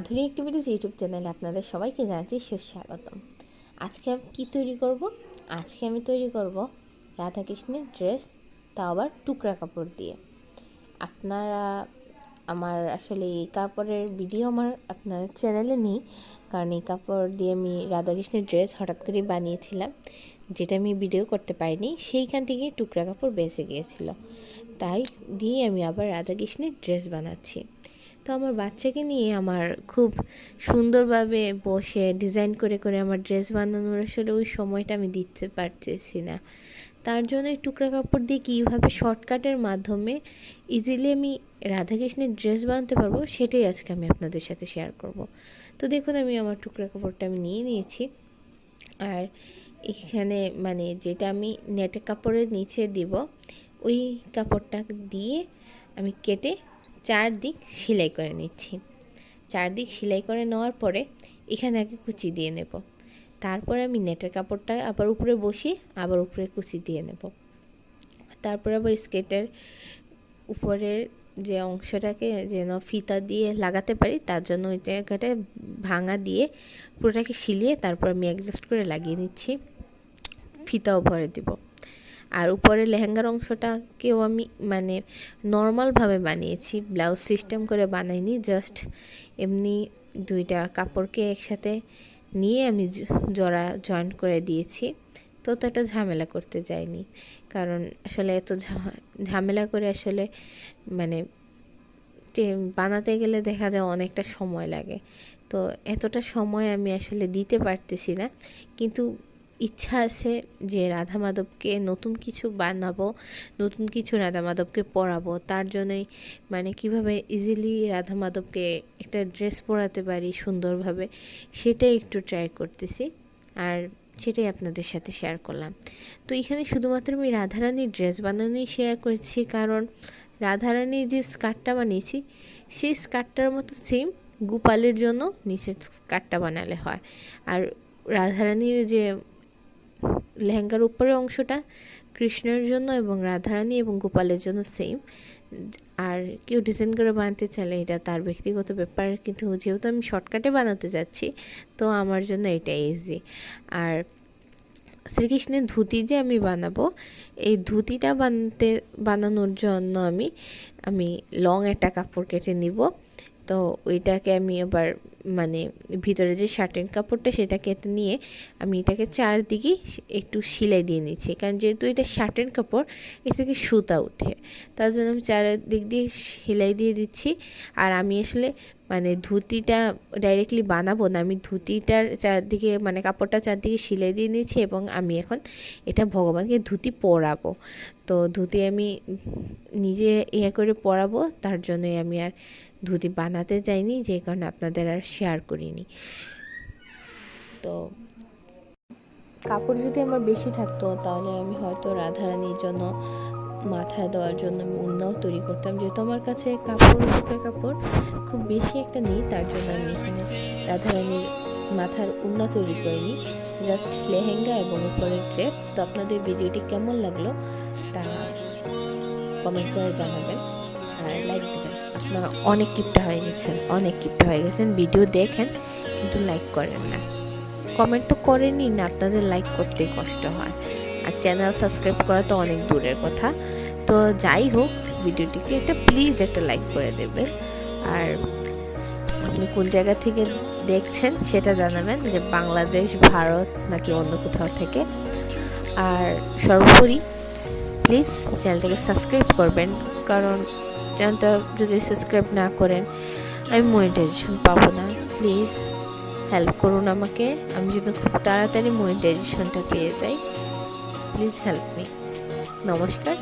মাধুরী activities YouTube চ্যানেলে আপনাদের সবাইকে জানাচ্ছি সুস্বাগতম। আজকে আমি কী তৈরি করব? আজকে আমি তৈরি করব রাধাকৃষ্ণের ড্রেস তা আবার টুকরা কাপড় দিয়ে। আপনারা আমার আসলে এই কাপড়ের ভিডিও আমার আপনার চ্যানেলে নেই, কারণ এই কাপড় দিয়ে আমি রাধাকৃষ্ণের ড্রেস হঠাৎ করে বানিয়েছিলাম, যেটা আমি ভিডিও করতে পারিনি, সেইখান থেকে টুকরা কাপড় বেঁচে গিয়েছিল। তাই দিয়ে আমি আবার রাধাকৃষ্ণের ড্রেস বানাচ্ছি। তো আমার বাচ্চাকে নিয়ে আমার খুব সুন্দরভাবে বসে ডিজাইন করে করে আমার ড্রেস বানানোর আসলে ওই সময়টা আমি দিতে পারতেছি না। তার জন্য এই টুকরা কাপড় দিয়ে কীভাবে শর্টকাটের মাধ্যমে ইজিলি আমি রাধাকৃষ্ণের ড্রেস বানাতে পারব সেটাই আজকে আমি আপনাদের সাথে শেয়ার করব। তো দেখুন, আমি আমার টুকরা কাপড়টা আমি নিয়ে নিয়েছি। আর এখানে মানে যেটা আমি নেটের কাপড়ের নিচে দিব, ওই কাপড়টা দিয়ে আমি কেটে চারদিক সেলাই করে নিচ্ছি। চারদিক সেলাই করে নেওয়ার পরে এখানে আগে কুচি দিয়ে নেব। তারপরে আমি নেটের কাপড়টা আবার উপরে বসিয়ে আবার উপরে কুচি দিয়ে নেব। তারপরে আবার স্কেটের উপরের যে অংশটাকে যেন ফিতা দিয়ে লাগাতে পারি, তার জন্য ওই জায়গাটা ভাঙা দিয়ে পুরোটাকে সিলিয়ে তারপর আমি অ্যাডজাস্ট করে লাগিয়ে নিচ্ছি। ফিতাও ভরে দিব। আর উপরে লেহেঙ্গার অংশটাকেও আমি মানে নর্মালভাবে বানিয়েছি, ব্লাউজ সিস্টেম করে বানাইনি, জাস্ট এমনি দুইটা কাপড়কে একসাথে নিয়ে আমি জোড়া জয়েন্ট করে দিয়েছি। তো তো একটা ঝামেলা করতে যাইনি, কারণ আসলে এত ঝামেলা করে আসলে মানে বানাতে গেলে দেখা যায় অনেকটা সময় লাগে। তো এতটা সময় আমি আসলে দিতে পারতেছি না, কিন্তু ইচ্ছা আছে যে রাধা মাধবকে নতুন কিছু বানাবো, নতুন কিছু রাধা মাধবকে পরাবো তার জন্যই মানে কীভাবে ইজিলি রাধা মাধবকে একটা ড্রেস পরাতে পারি সুন্দরভাবে, সেটাই একটু ট্রাই করতেছি। আর সেটাই আপনাদের সাথে শেয়ার করলাম। তো এখানে শুধুমাত্র আমি রাধারানীর ড্রেস বানানোই শেয়ার করছি, কারণ রাধারানীর যে স্কার্টটা বানিয়েছি, সেই স্কার্টটার মতো সেম গোপালের জন্য নিচের স্কার্টটা বানালে হয়। আর রাধারানীর যে লেহেঙ্গার উপরের অংশটা কৃষ্ণের জন্য এবং রাধারানী এবং গোপালের জন্য সেম আর কেউ ডিজাইন করে বানাতে চাইলে এটা তার ব্যক্তিগত ব্যাপার, কিন্তু যেহেতু আমি শর্টকাটে বানাতে যাচ্ছি, তো আমার জন্য এটা ইজি আর শ্রীকৃষ্ণের ধুতি যে আমি বানাবো, এই ধুতিটা বানাতে, বানানোর জন্য আমি আমি লং একটা কাপড় কেটে নিব। তো ওইটাকে আমি আবার মানে ভিতরে যে শার্টের কাপড়টা সেটাকে নিয়ে আমি এটাকে চারদিকে একটু সেলাই দিয়ে নিচ্ছি। কারণ যেহেতু এটা শার্টের কাপড় এটা থেকে সুতা উঠে। তার জন্য আমি চারদিক দিয়ে সেলাই দিয়ে দিচ্ছি। আর আমি আসলে মানে ধুতিটা ডাইরেক্টলি বানাবো না। আমি ধুতিটার চারদিকে মানে কাপড়টা চারদিকে সিলাই দিয়ে নিয়েছি এবং আমি এখন এটা ভগবানকে ধুতি পরাবো। তো ধুতি আমি নিজে ইয়ে করে পরাবো, তার জন্যই আমি আর ধুতি বানাতে যাইনি, যে কারণে আপনাদের আর শেয়ার করিনি। তো কাপড় যদি আমার বেশি থাকতো, তাহলে আমি হয়তো রাধারানীর জন্য মাথায় দেওয়ার জন্য আমি উন্নাও তৈরি করতাম, যেহেতু আমার কাছে কাপড়, টুকরা কাপড় খুব বেশি একটা নেই, তার জন্য আমি এখানে রাধারানীর মাথার উন্না তৈরি করিনি। জাস্ট লেহেঙ্গা এবং উপরের ড্রেস। তো আপনাদের ভিডিওটি কেমন লাগল তা কমেন্ট করে জানাবেন আর লাইক দেবেন। আপনারা অনেক কিপটা হয়ে গেছেন, অনেক কিপটা হয়ে গেছেন। ভিডিও দেখেন, কিন্তু লাইক করেন না। কমেন্ট তো করেনই না, আপনাদের লাইক করতে কষ্ট হয়। আর চ্যানেল সাবস্ক্রাইব করা তো অনেক দূরের কথা। তো যাই হোক, ভিডিওটিকে একটা প্লিজ একটা লাইক করে দেবেন। আর আপনি কোন জায়গা থেকে দেখছেন সেটা জানাবেন যে বাংলাদেশ, ভারত নাকি অন্য কোথাও থেকে। আর সর্বোপরি প্লিজ চ্যানেলটাকে সাবস্ক্রাইব করবেন। কারণ চ্যানেলটা যদি সাবস্ক্রাইব না করেন, আমি মনিটাইজেশন পাবো না। প্লিজ হেল্প করুন আমাকে। আমি যদি খুব তাড়াতাড়ি মনিটাইজেশনটা পেয়ে যাই। প্লিজ হেল্প মি নমস্কার।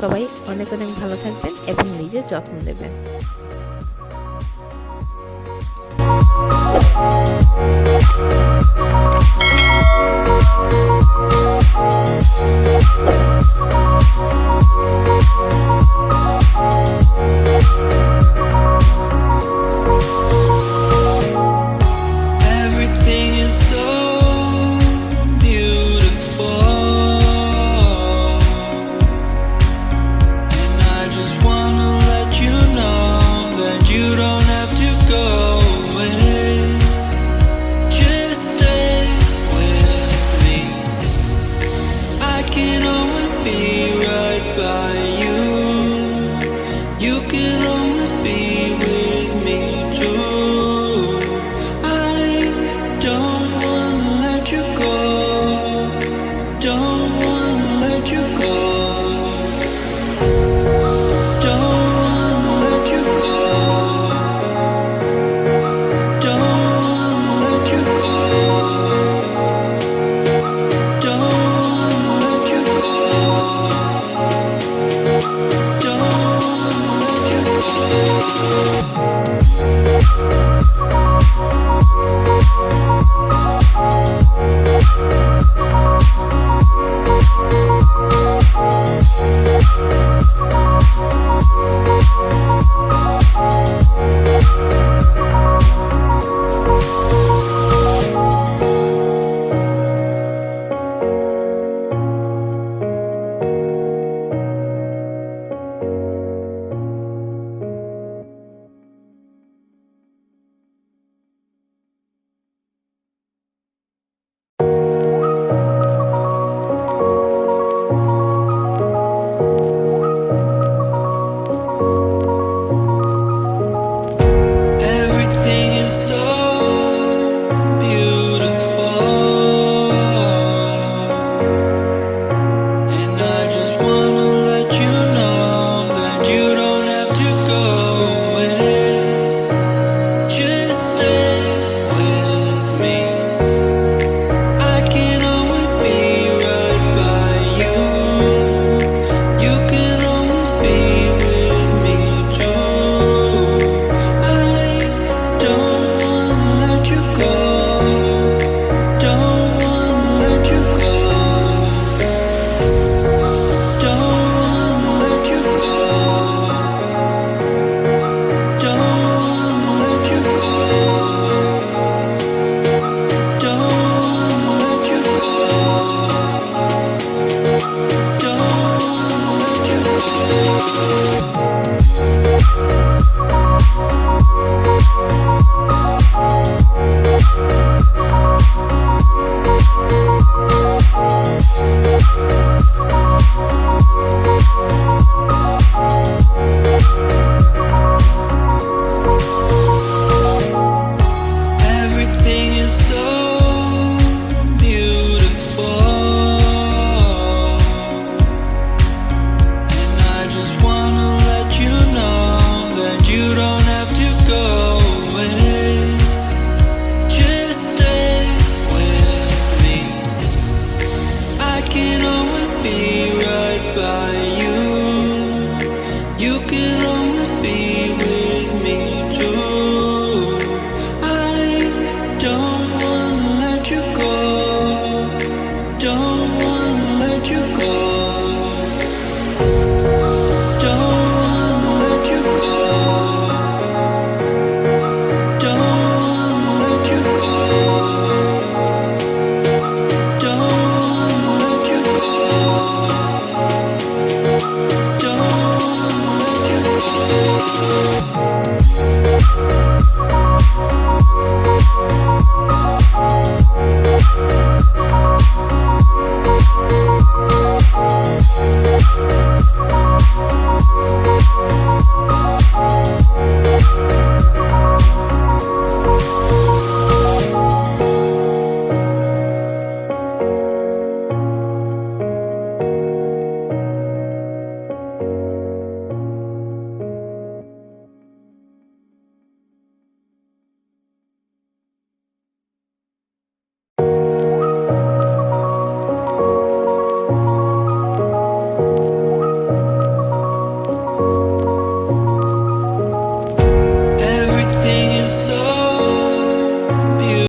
সবাই অনেক অনেক ভালো থাকবেন এবং নিজের যত্ন নেবেন।